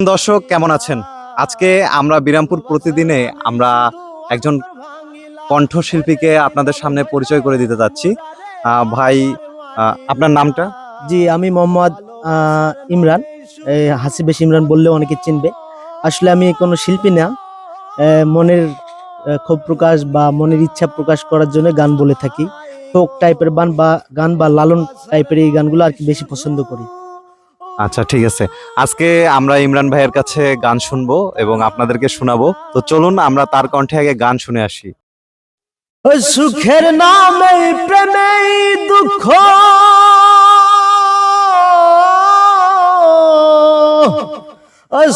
দর্শক, কেমন আছেন? আজকে আমরা বিরামপুর প্রতিদিনে আমরা একজন কণ্ঠশিল্পীকে আপনাদের সামনে পরিচয় করে দিতে যাচ্ছি। ভাই আপনার নামটা? জি, আমি মোহাম্মদ ইমরান। হাসিবেশ ইমরান বললেও অনেকে চিনবে। আসলে আমি কোনো শিল্পী না। মনের ক্ষোভ প্রকাশ বা মনের ইচ্ছা প্রকাশ করার জন্য গান বলে থাকি। ফোক টাইপের গান বা গান বা লালন টাইপের এই গানগুলো আর কি বেশি পছন্দ করি। আচ্ছা ঠিক আছে। আজকে আমরা ইমরান ভাইয়ের কাছে গান শুনব এবং আপনাদেরকে শোনাবো। তো চলুন, আমরা তার কণ্ঠে আগে গান শুনে আসি। সুখের নামে প্রেমে দুঃখ।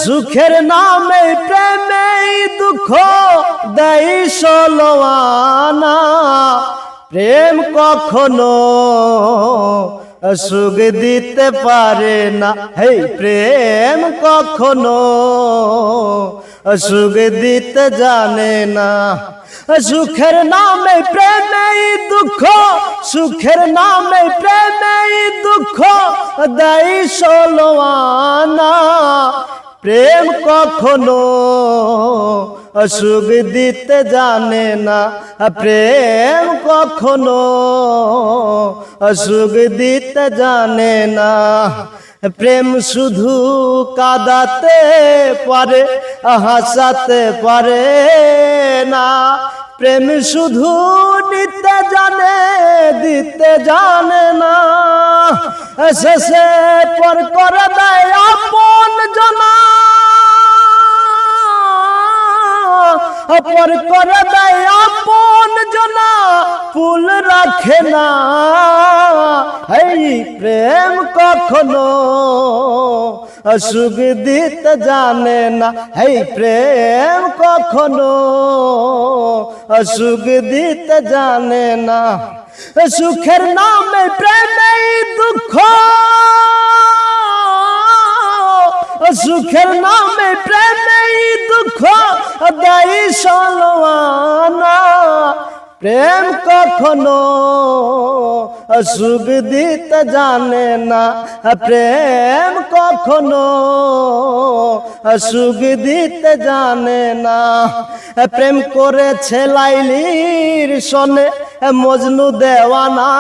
সুখের নামে প্রেমে দুঃখ। দেই সলোয়ানা। প্রেম কখনো সুখ দিতে পারে না। হে প্রেম কখনো সুখ দিতে জানে না। সুখের নামে প্রেমে দুঃখ, সুখের নামে প্রেমে দুঃখ, দেই সলোয়ানা প্রেম কখনো সুখ দিতে জানে না, প্রেম কখনো। সুখ দিতে জানে না, প্রেম শুধু কাদাতে পারে, হাসাতে পারে না। প্রেম শুধু নিতে জানে, দিতে জানে না। শেষে পর করে দেয় আপন জনা। পর করে দেয় আপন জনা ফুল রাখে না। এই প্রেম কখনো সুখ দিতে জানে না। এই প্রেম কখনো সুখ দিতে জানে না। সুখের নামে প্রেমে দুঃখ, সুখের নামে দেয় সলওয়ানা প্রেম কখনো সুখ দিতে জানে না। প্রেম কখনো সুখ দিতে জানে না। প্রেম করেছে লাইলির সনে, মজনু দেওয়ানা।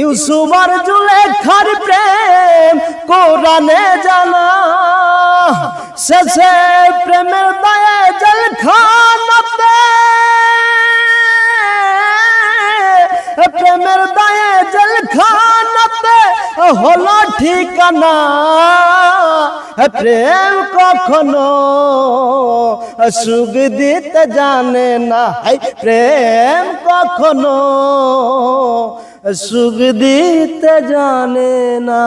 ইউসুবার জুলেখার প্রেম কোরআনে জানা। শেষে প্রেমের দায়ে জল খানাতে প্রেমের দায়ে জল খানাতে হলো ঠিকানা, প্রেম কখনো সুখ দিতে জানে না। প্রেম কখনো সুখ দিতে জানে না।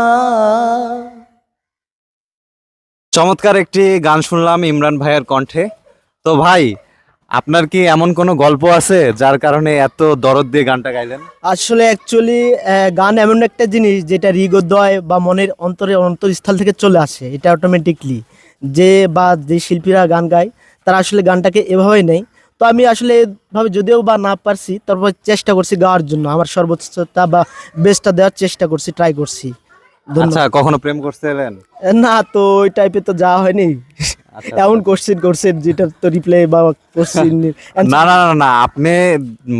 চমৎকার একটি গান শুনলাম ইমরান ভাইয়ের কণ্ঠে। তো ভাই, আপনার কি এমন কোনো গল্প আছে যার কারণে এত দরদ দিয়ে গানটা গাইলেন? আসলে অ্যাকচুয়ালি গান এমন একটা জিনিস যেটা হৃদয় বা মনের অন্তরে অন্তরস্থল থেকে চলে আসে, এটা অটোমেটিকলি যে বা যে শিল্পীরা গান গায়, তারা আসলে গানটাকে এভাবেই নেই তো আমি আসলে এভাবে যদিও বা না পারছি, তারপর চেষ্টা করছি গাওয়ার জন্য। আমার সর্বোচ্চটা বা বেস্টটা দেওয়ার চেষ্টা করছি ট্রাই করছি। আচ্ছা কখনো প্রেম করছিলেন? না তো ওই টাইপের তো যাওয়া হয়নি। আচ্ছা, এমন কোশ্চেন করছেন যেটা তো রিপ্লাই বা কোশ্চেন না না না না আপনি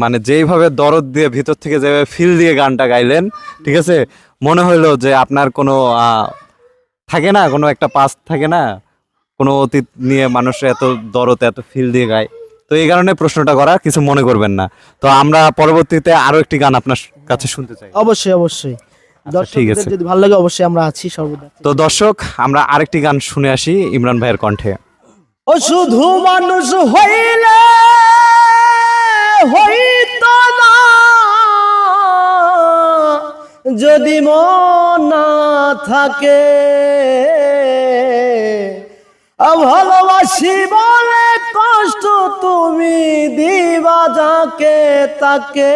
মানে যেইভাবে দরদ দিয়ে ভিতর থেকে যেভাবে ফিল দিয়ে গানটা গাইলেন ঠিক আছে? মনে হইল যে আপনার কোনো থাকে না? কোনো একটা পাস থাকে না? কোনো অতীত নিয়ে মানুষ এত দরদ এত ফিল দিয়ে গায়। তো এই কারণে প্রশ্নটা করা কিছু মনে করবেন না। তো আমরা পরবর্তীতে আরও একটি গান আপনার কাছে শুনতে চাই। অবশ্যই অবশ্যই। আচ্ছা, ঠিক আছে। যদি ভালো লাগে অবশ্যই আমরা আছি সর্বদা। তো দর্শক আমরা আরেকটি গান শুনে আসি ইমরান ভাইয়ের কণ্ঠে। ও শুধু মানুষ হইলে হইত না। যদি মন না থাকে ভালোবাসি বলে কষ্ট তুমি দিবা যাকে তাকে।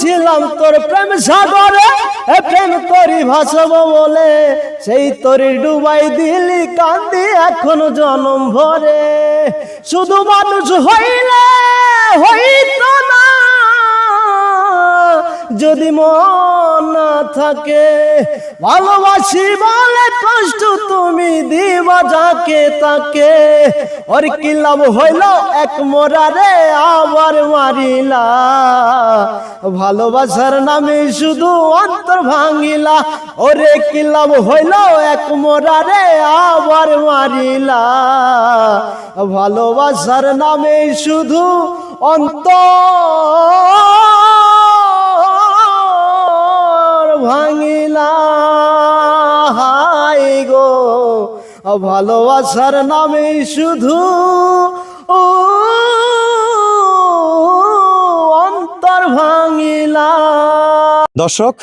ডুবছিলাম তোর প্রেম সাগরে প্রেম করি ভাসব বলে। সেই তোর ডুবাই দিলি, কান্দি এখন জনম ভরে। শুধু মানুষ হইলে হইতো না। যদি মন না থাকে, ভালোবাসি বলে কষ্ট তুমি দিবা যাকে তাকে। ওর কি লাভ হইল? এক মোরারে আবার মারিলা। ভালোবাসার নামে শুধু অন্তর ভাঙিলা। ওরে কি লাভ হইল? এক মোরারে আবার মারিলা। ভালোবাসার নামে শুধু অন্তর ভালোবাসার নামে শুধু ও অন্তর ভাঙিলা। দর্শক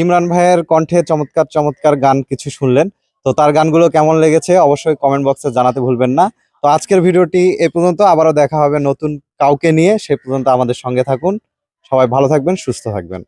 ইমরান ভাইয়ের কণ্ঠে চমৎকার চমৎকার গান কিছু শুনলেন। তো তার গানগুলো কেমন লেগেছে অবশ্যই কমেন্ট বক্সে জানাতে ভুলবেন না। তো আজকের ভিডিওটি এ পর্যন্ত, আবারও দেখা হবে নতুন কাউকে নিয়ে, সে পর্যন্ত আমাদের সঙ্গে থাকুন। সবাই ভালো থাকবেন, সুস্থ থাকবেন।